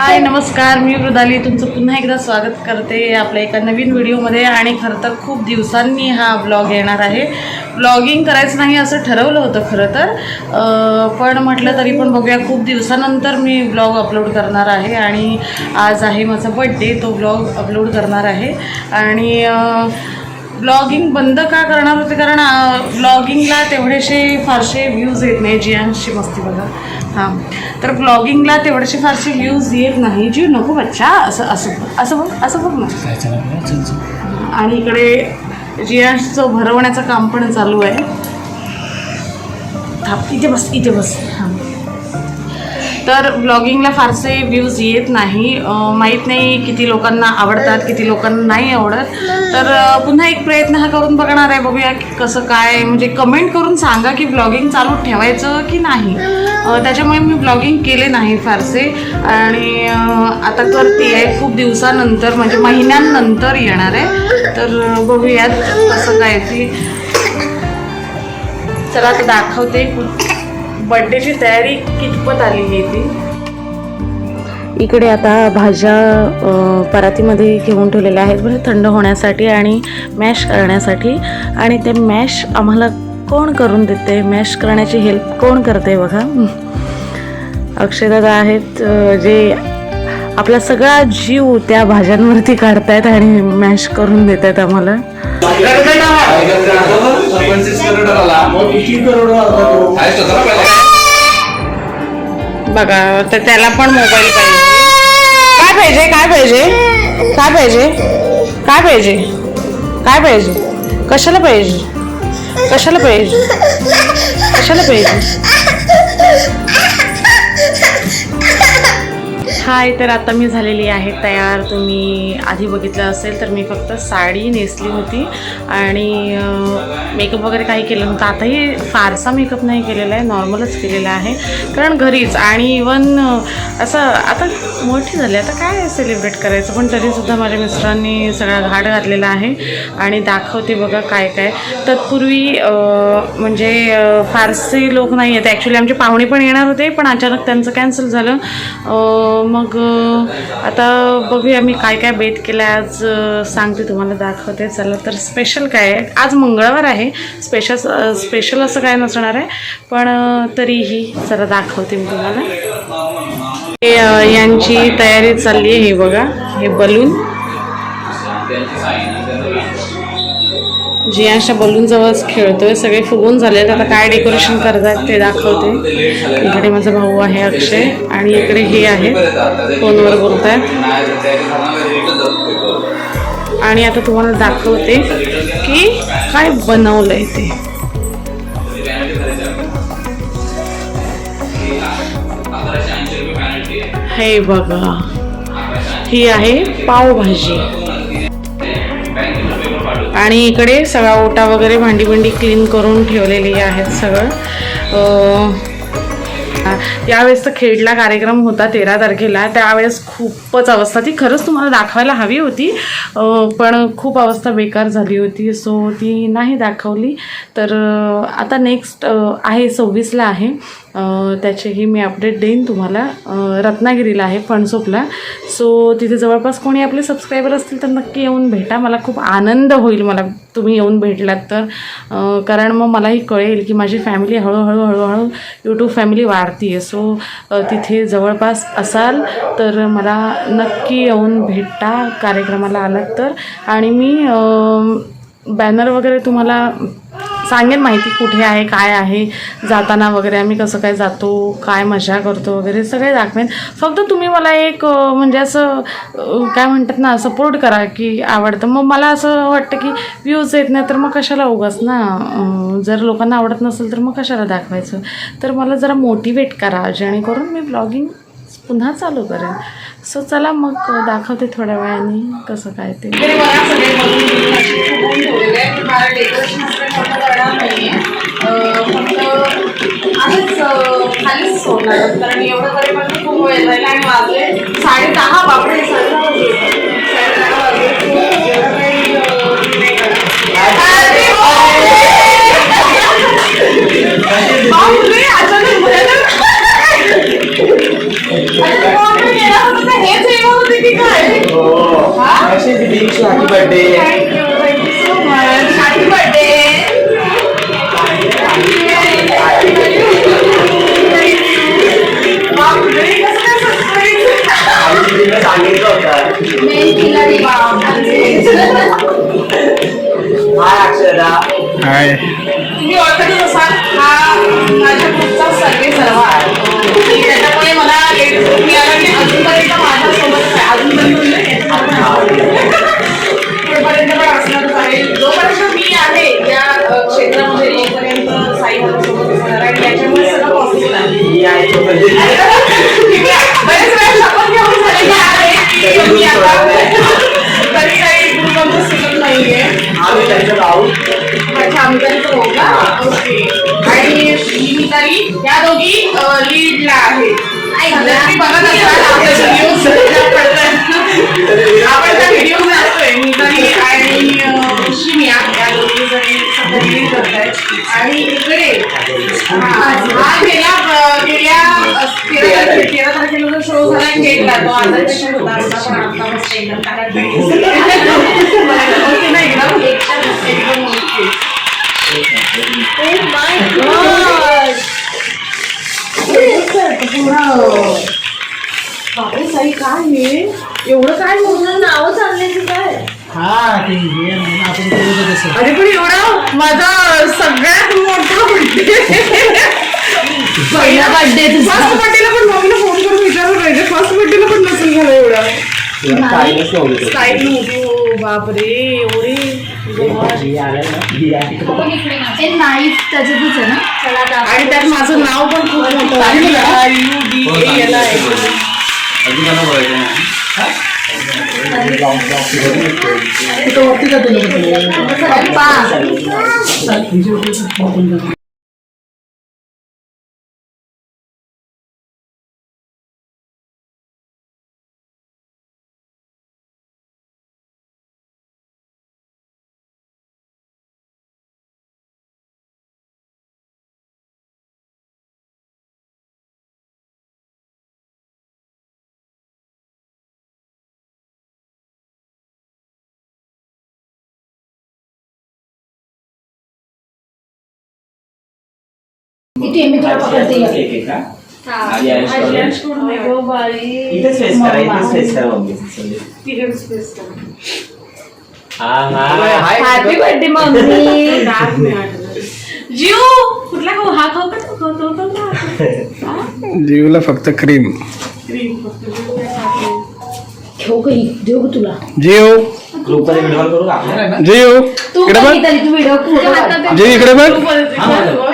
हाय नमस्कार. मी मृदाली. तुमचं पुन्हा एकदा स्वागत करते आपल्या एका नवीन व्हिडिओमध्ये. आणि खरं तर खूप दिवसांनी हा ब्लॉग येणार आहे. ब्लॉगिंग करायचं नाही असं ठरवलं होतं खरं तर. पण म्हटलं तरी पण बघूया. खूप दिवसानंतर मी ब्लॉग अपलोड करणार आहे. आणि आज आहे माझा बड्डे तो ब्लॉग अपलोड करणार आहे. आणि ब्लॉगिंग बंद का करणार होते? कारण ब्लॉगिंगला तेवढेसे फारसे व्ह्यूज येत नाही जियांशी मस्ती बघा. हां. तर ब्लॉगिंगला तेवढेसे फारसे व्ह्यूज येत नाही जी नको बच्चा. असं असं बघ असं बघ असं बघ ना. आणि इकडे जियांशचं भरवण्याचं काम पण चालू आहे. इथे बस इथे बस. हां. तर ब्लॉगिंगला फारसे व्ह्यूज येत नाही. माहीत नाही किती लोकांना आवडतात किती लोकांना नाही आवडत. तर पुन्हा एक प्रयत्न हा करून बघणार आहे. बघूया कसं काय म्हणजे कमेंट करून सांगा की ब्लॉगिंग चालू ठेवायचं की नाही. त्याच्यामुळे मी ब्लॉगिंग केले नाही फारसे. आणि आता आता करते आहे खूप दिवसानंतर म्हणजे महिन्यांनंतर येणार आहे. तर बघूयात कसं काय ते. चला आता दाखवते. बड्डेची तयारी कितपत आली आहे ती? इकडे आता भाज्या परातीमध्ये घेऊन ठेवलेल्या आहेत. म्हणजे थंड होण्यासाठी आणि मॅश करण्यासाठी. आणि ते मॅश आम्हाला कोण करून देते? मॅश करण्याची हेल्प कोण करते बघा? अक्षयदादा आहेत जे आपला सगळा जीव त्या भाज्यांवरती काढतायत आणि मॅश करून देत आहेत आम्हाला. करोड आला बघा तर त्याला पण मोबाईल पाहिजे. काय पाहिजे काय पाहिजे? काय पाहिजे? काय पाहिजे? काय पाहिजे? कशाला पाहिजे? कशाला पाहिजे? कशाला पाहिजे? हाय तर आता मी झालेली आहे तयार. तुम्ही आधी बघितलं असेल तर मी फक्त साडी नेसली होती आणि मेकअप वगैरे काही केलं नव्हतं. आताही फारसा मेकअप नाही केलेला आहे नॉर्मलच केलेला आहे. कारण घरीच आणि इवन असं आता मोठी झाली आता काय सेलिब्रेट करायचं? पण तरीसुद्धा माझ्या मिस्टरांनी सगळा घाट घातलेला आहे आणि दाखवते बघा काय काय. तत्पूर्वी म्हणजे फारसे लोक नाही आहेत ॲक्च्युली आमचे पाहुणे पण येणार होते पण अचानक त्यांचं कॅन्सल झालं. मग मग आता बघूया मी काय काय बेत केलं आज सांगते तुम्हाला दाखवते. चला तर स्पेशल काय आहे? आज मंगळवार आहे. स्पेशल स्पेशल असं काय नसणार आहे. पण तरीही जरा दाखवते मी तुम्हाला. हे यांची तयारी चालली आहे हे बघा. हे बलून. जियांशा बलून जवळच खेळतोय सगळे फुगून झाले आता काय डेकोरेशन करतात ते दाखवते. इकडे माझा भाऊ आहे अक्षय आणि इकडे हे आहे. फोनवर बोलतायत. आणि आता तुम्हाला दाखवते की काय बनवलंय ते. हे बघा. ही आहे पावभाजी. आणि इकडे सगळा ओटा वगैरे भांडी भांडी क्लीन करून ठेवलेली आहेत सगळं. यावेळेस तर खेडला कार्यक्रम होता तेरा तारखेला. त्यावेळेस खूपच अवस्था ती खरंच तुम्हाला दाखवायला हवी होती. पण खूप अवस्था बेकार झाली होती. सो ती नाही दाखवली. तर आता नेक्स्ट आहे सव्वीसला आहे. त्याचेही मी अपडेट देईन तुम्हाला. रत्नागिरीला आहे फणसोपला. सो तिथे जवळपास कोणी आपले सबस्क्रायबर असतील तर नक्की येऊन भेटा. मला खूप आनंद होईल मला तुम्ही येऊन भेटलात तर. कारण मग मलाही कळेल की माझी फॅमिली हळूहळू हळूहळू यूट्यूब फॅमिली वाढती आहे सो तिथे जवळपास असाल तर मला नक्की येऊन भेटा कार्यक्रमाला आलात तर. आणि मी बॅनर वगैरे तुम्हाला सांगेन माहिती कुठे आहे काय आहे जाताना वगैरे आम्ही कसं काय जातो काय मजा करतो वगैरे सगळे दाखवेन. फक्त तुम्ही मला एक म्हणजे असं काय म्हणतात ना सपोर्ट करा की आवडतं. मग मला असं वाटतं की व्ह्यूज येत नाही तर मग कशाला उगाच ना जर लोकांना आवडत नसेल तर मग कशाला दाखवायचं? तर मला जरा मोटिवेट करा जेणेकरून मी ब्लॉगिंग पुन्हा चालू करेन. सो चला मग दाखवते थोड्या वेळाने कसं काय ते. खालीच सोडणार. कारण एवढं तरी पण खूप वेळ जाईल आणि वाजले साडे दहा बापरे साडे दहा वाजले. साडे दहा वाजले खूप एवढं काही, अं, नाही करत. बापरे अचानक भयानक. अरे बापरे, गेला होता हेच हे होते की काय हा? कशी दिदीची happy birthday Thank you, thank you so much. Happy birthday. बापरे, कसं काय surprise? आम्ही दिदीला सांगितलं होतं हाय अक्षरा हाय तुम्ही ओळखतच असाल हा माझ्या ग्रुपचा सर्वे सर्व आहे अजूनपर्यंत माझ्यासोबतच अजूनपर्यंत पण असणारच आहे जोपर्यंत मी आहे या क्षेत्रामध्ये तोपर्यंत साई माझ्यासोबत असणार आहे आणि त्याच्यामुळे सगळं पॉसिबल आहे. मी बरेच वेळा शपथ घेऊन झालेली आहे मी आता तरी काही नाहीये आम्ही त्यांच्यात आहोत अच्छा आम्ही तरी तो ओके आणि मी तरी या दोघी लीडला आहेत. तुम्ही बघत असाल आपल्या बर्थडे फर्स्ट बर्थडेला पण मम्मीला फोन करून विचारलं पाहिजे फर्स्ट बर्थडेला पण नसेल झालं एवढा. काहीच नव्हतं. हो, बापरे. एवढे नाईफ त्याच्यातच आहे ना. आणि त्यात माझं नाव पण खूप मोठं आहे. वरती का ते लोक पप्पा इथे मी तुला पकडते या. एक एक का आधी आयुष करून. इथेच फेस करा इथेच फेस करा मम्मी हा हा हॅपी बर्थडे मम्मी। जीव कुठला खाऊ हा खाऊ का तो खाऊ तो तो खा. जीवला फक्त क्रीम क्रीम फक्त जीव काय खात नाही. घेऊ काही देऊ का तुला। जीव ग्रुपमध्ये व्हिडिओ करू का आपल्या जीव तू इकडे बघ बघितली तू व्हिडिओ जीव इकडे बघ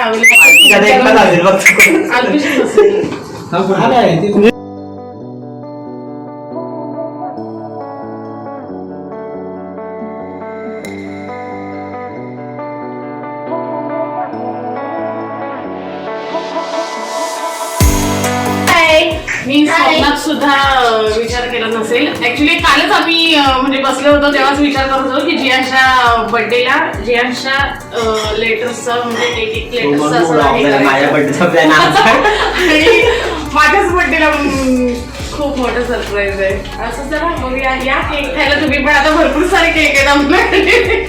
तू आणखी आता एकटाच असेल फक्त अल्पिशच असेल. म्हणजे बसलो होतो तेव्हाच विचार करत होतो की जियांच्या बर्थडेला जियांच्या लेटर्सचा म्हणजे एक एक लेटर्सचा असं हे माझ्या करायचं. बर्थडेचा प्लॅन आणि माझ्याच बर्थडेला खूप मोठं सरप्राईज आहे. असं चला मग या या केक खायला तुम्ही पण आता भरपूर सारे केक आहेत आमच्याकडे.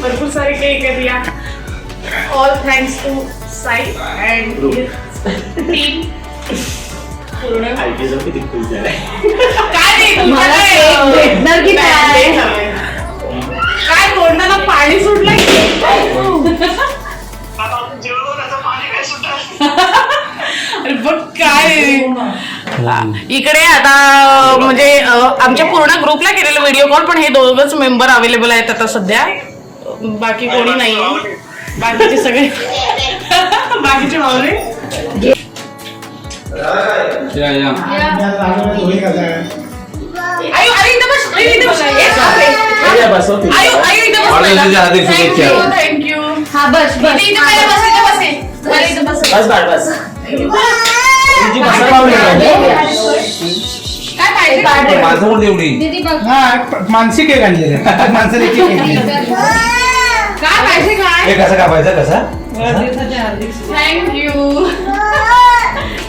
भरपूर सारे केक आहेत या. All thanks to Sai and team पूर्ण. किती खुश झालाय काय मला काय, cake अं, भेटणार की काय? mandate हवंय. काय तोंडाला पाणी सुटलं अरे बघ काय इकडे आता म्हणजे आमच्या पूर्ण ग्रुपला केलेला व्हिडिओ कॉल पण हे दोघच मेंबर अवेलेबल आहेत आता सध्या. बाकी कोणी नाही बाकीचे सगळे बाकीचे भावने आयु अरे इथं बस अरे इथं बस. ए, बापरे. बसवते आयु आयु इथं बस. वाढदिवसाच्या हार्दिक थँक्यू शुभेच्छा. थँक्यू हा बस बस. इथं पहिले बस इथं बस ए. पहिले इथं बस. बस बाळ बस. तुझी बसा पाहुणे काय पाहिजे माझं पण तेवढी दीदी बघ. हा मानसिक एक आणलेलं. आहे. माणसाने एक एक आणलेलं. काय पाहिजे काय? हे कसं कापायचं कसा? थँक्यू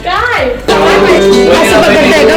काय असं बघत आहे का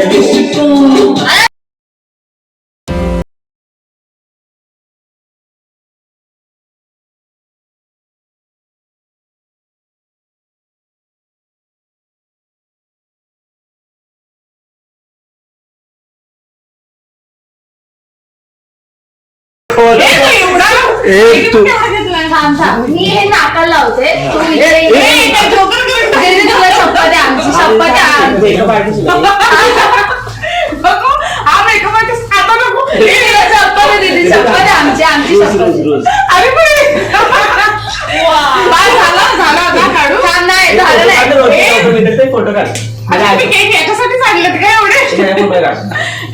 एक तू मी हे नाकाला लावते. तू इथे ये. दीदी, तुला शपथ आहे आमची शपथ आहे. आमची. मेकअप आर्टिस्ट हा मेकअप आर्टिस्ट आता नको दीदी, तुला शपथ आहे दीदी. शपथ आहे आमची आमची रोज शपथ रोज आहे. रोज अरे पण झालं झालं आता काढू. नाही झालं नाही. फोटो काढ केक याच्यासाठीच आणलेत काय एवढे?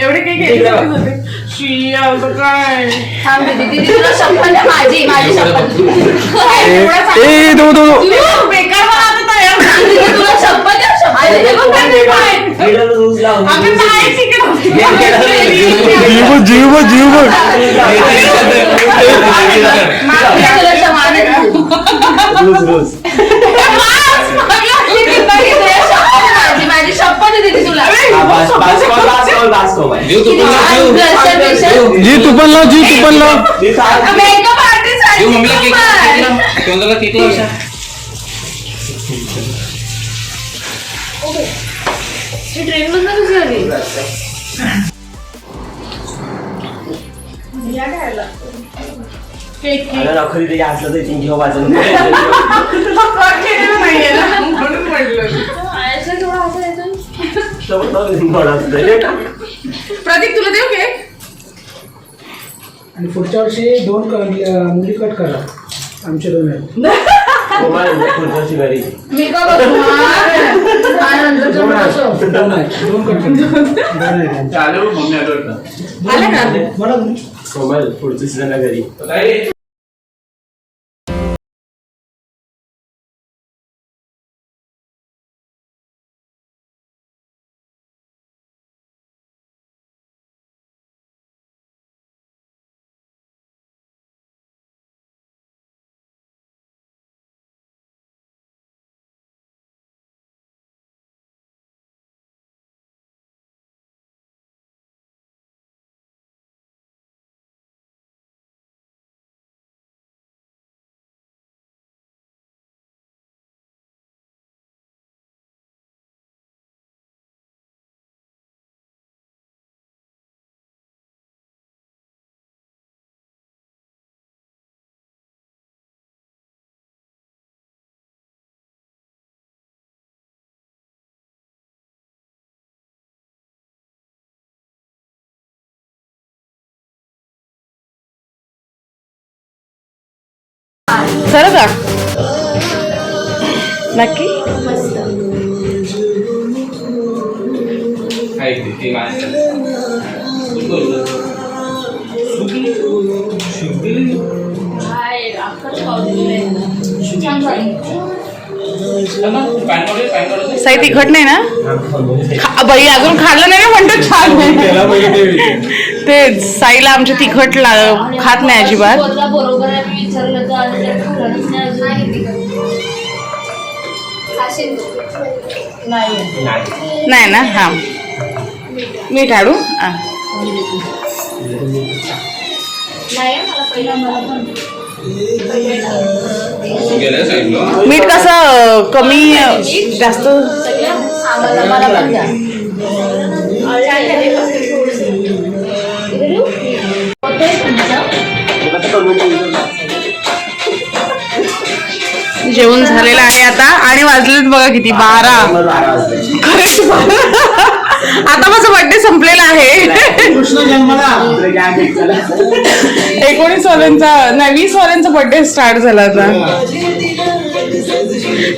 एवढे केक याच्यासाठीच होते शी असं काय? थांब दीदी दीदी तुला शपथ आहे माझी माझी शपथ. ए दो दो दो तू बेकार मला आता तयार झाली. दीदी, तुला शपथ आहे शपथ आहे. अरे बघ काय ते पाय. लीडर रोज लावून अगं नाही तिकडं. जीव बघ, जीव बघ, जीव बघ. दीदी, तुला शपथ आहे. रोज रोज दीदी, तुला शपथ आहे माझी माझी शपथ आहे दीदी तुला हा, बस बस कॉल बस कॉल बस कॉल किती छान ब्लशर बिशर. जी तू पण लाव जी तू पण. लाव? मेकअप आर्टिस्ट आहे तोंडाला केक लावशा ट्रेन बंद कशी झाली अरे नोकरी ते असलं तर तीन घेऊ वाजून प्रतीक तुला देऊ केक? आणि पुढच्या वर्षी दोन क- मुली कट करा. आमचे दोन घरी. मी का हा, दोन दोन कट करा. चालू मम्मी आलं मला कोमल पुढच्या सीझनला घरी. पॅन कार्ड आहे. साई तिखट नाही ना? खा- बाई अजून खाल्लं नाही ना म्हणतो छान आहे. ते साईला आमच्या तिखट ला- खात नाही अजिबात नाही अजून. नाही नाही नाही ना हा मीठ हा. साईडला मीठ कसं कमी जास्त तुमचं? जेवण झालेलं आहे आता आणि वाजलेत बघा किती बारा खरंच. आता माझा बर्थडे संपलेला आहे कृष्ण जन्माला एकोणीस वाल्यांचा नाही वीस वाल्यांचा बर्थडे स्टार्ट झाला आता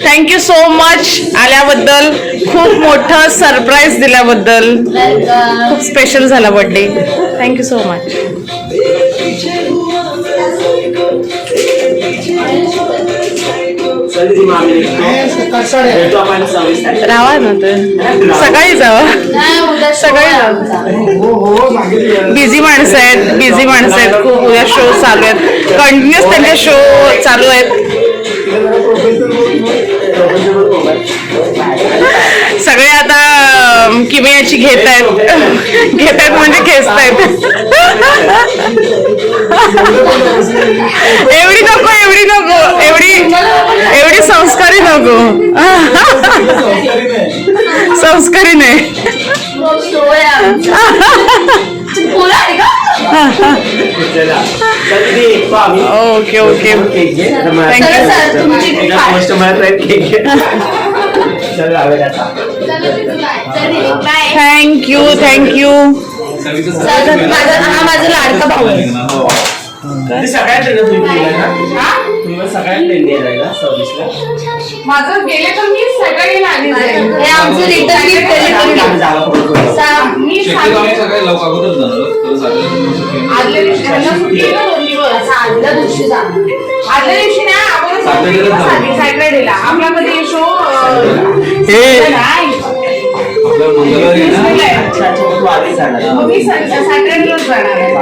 थँक्यू सो मच आल्याबद्दल खूप मोठं सरप्राईज दिल्याबद्दल. खूप स्पेशल झाला बर्थडे थँक्यू सो मच ना तर सकाळी जावा. हो सांगितलं बिझी माणसं आहेत बिझी माणसं आहेत. खूप उद्या शो चालू आहेत. कंटिन्युअस त्यांचे शो चालू आहेत. सगळे आता किमयाची घेत आहेत. घेत आहेत म्हणजे खेचत आहेत. एवढी नको एवढी नको एवढी एवढी संस्कारी नको. संस्कारी नाही. ओके ओके थँक्यू थँक्यू हा माझा लाडका भाऊ हो. ते सगळ्यात ट्रेन तुम्ही ना? ट्रेन ना सव्वीसला माझं गेले तर मी आली हे आमचं रिटर्न गिफ्ट. मी लवकर अगोदर जाणार आदल्या दिवशी त्यांना सुट्टी आहे ना दोन दिवस असं आदल्या दिवशी जाणार. आदल्या दिवशी ना आपण. सॅटरडेला आपला शो मंगळवारी मी सॅटरडेलाच जाणार आहे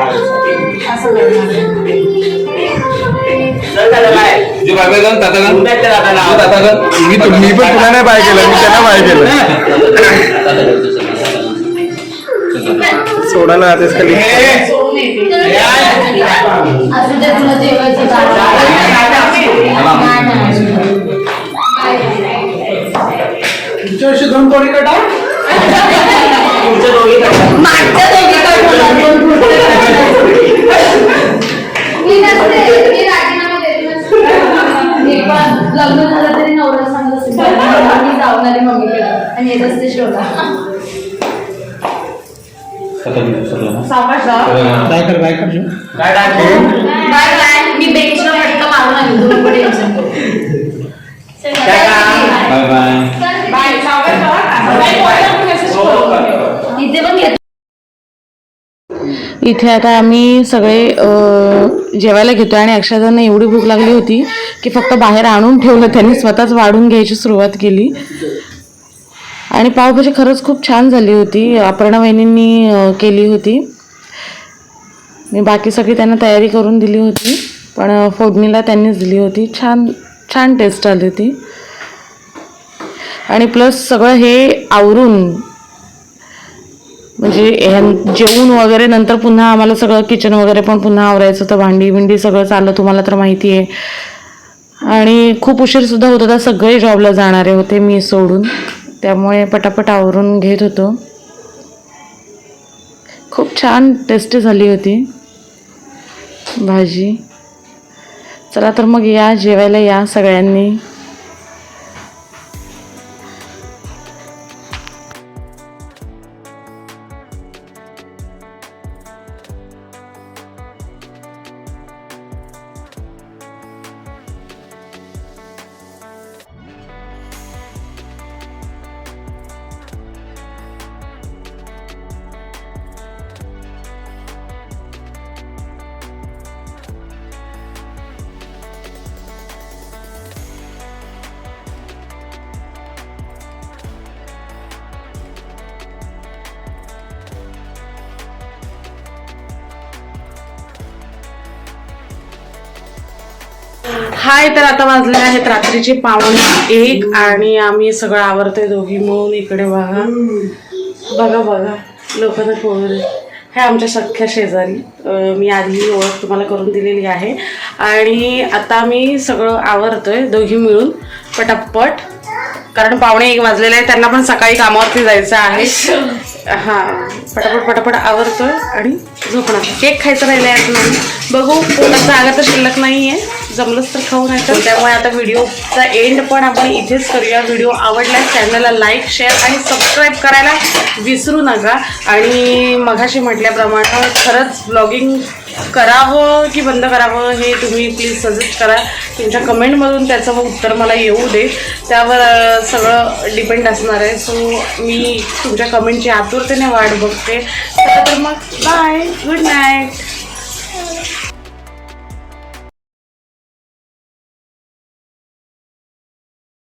असं करणार आहे. चल दादा बाय तुझे बाय बाय गान ताता गान उद्या त्या दादाला तू ताता गान मी तु- मी पण तुला नाही बाय केलं मी त्यांना बाय केलं सोडायला आतेच खाली सोडून येते. कर कर काय? बाय बाय मी बेंचला फटका मारून आली. बाय बाय बाय, सावकाश. इथे पण घेत इथे आता आम्ही सगळे जेवायला घेतो आणि अक्षरांना एवढी भूक लागली होती की फक्त बाहेर आणून ठेवलं. त्यांनी स्वतःच वाढून घ्यायची सुरुवात केली. आणि पावभाजी खरंच खूप छान झाली होती. अपर्णा वहिनींनी केली होती. मी बाकी सगळी त्यांना तयारी करून दिली होती. पण फोडणीला त्यांनीच दिली होती. छान छान टेस्ट आली होती. आणि प्लस सगळं हे आवरून म्हणजे ह्यां- जेवून वगैरे नंतर पुन्हा आम्हाला सगळं किचन वगैरे पण पुन्हा आवरायचं. होतं भांडी बिंडी सगळं चाललं तुम्हाला तर माहिती आहे. आणि खूप उशीरसुद्धा होत होता. सगळे जॉबला जाणारे होते मी सोडून. त्यामुळे पटापट आवरून घेत होतो. खूप छान टेस्टी झाली होती भाजी. चला तर मग या जेवायला या सगळ्यांनी. हाय तर आता वाजले आहेत रात्रीचे पावणे एक आणि आम्ही सगळं आवरतोय दोघी मिळून इकडे बघा. बघा बघा. लोक तर दे हे आमच्या सख्या शेजारी. मी आधी ही ओळख तुम्हाला करून दिलेली आहे. आणि आता मी सगळं आवरतोय दोघी मिळून पटापट. कारण पावणे एक वाजलेले आहे त्यांना पण सकाळी कामावरती जायचं आहे. हा पटापट पटापट आवरतोय आणि झोपणार. केक खायचं राहिलं आहे नाही बघू पोटाचा आगा तर शिल्लक नाही आहे जमलंच तर खाऊ नाही तर हो, त्यामुळे आता व्हिडिओचा एंड पण आपण इथेच करूया. व्हिडिओ आवडल्यास चॅनलला लाईक शेअर आणि सबस्क्राईब करायला विसरू नका. आणि मघाशी म्हटल्याप्रमाणे खरंच ब्लॉगिंग करावं की बंद करावं हे तुम्ही प्लीज सजेस्ट करा. तुमच्या कमेंटमधून त्याचं उत्तर मला येऊ दे. त्यावर सगळं डिपेंड असणार आहे. सो मी तुमच्या कमेंटची आतुरतेने वाट बघते. तर मग बाय गुड नाईट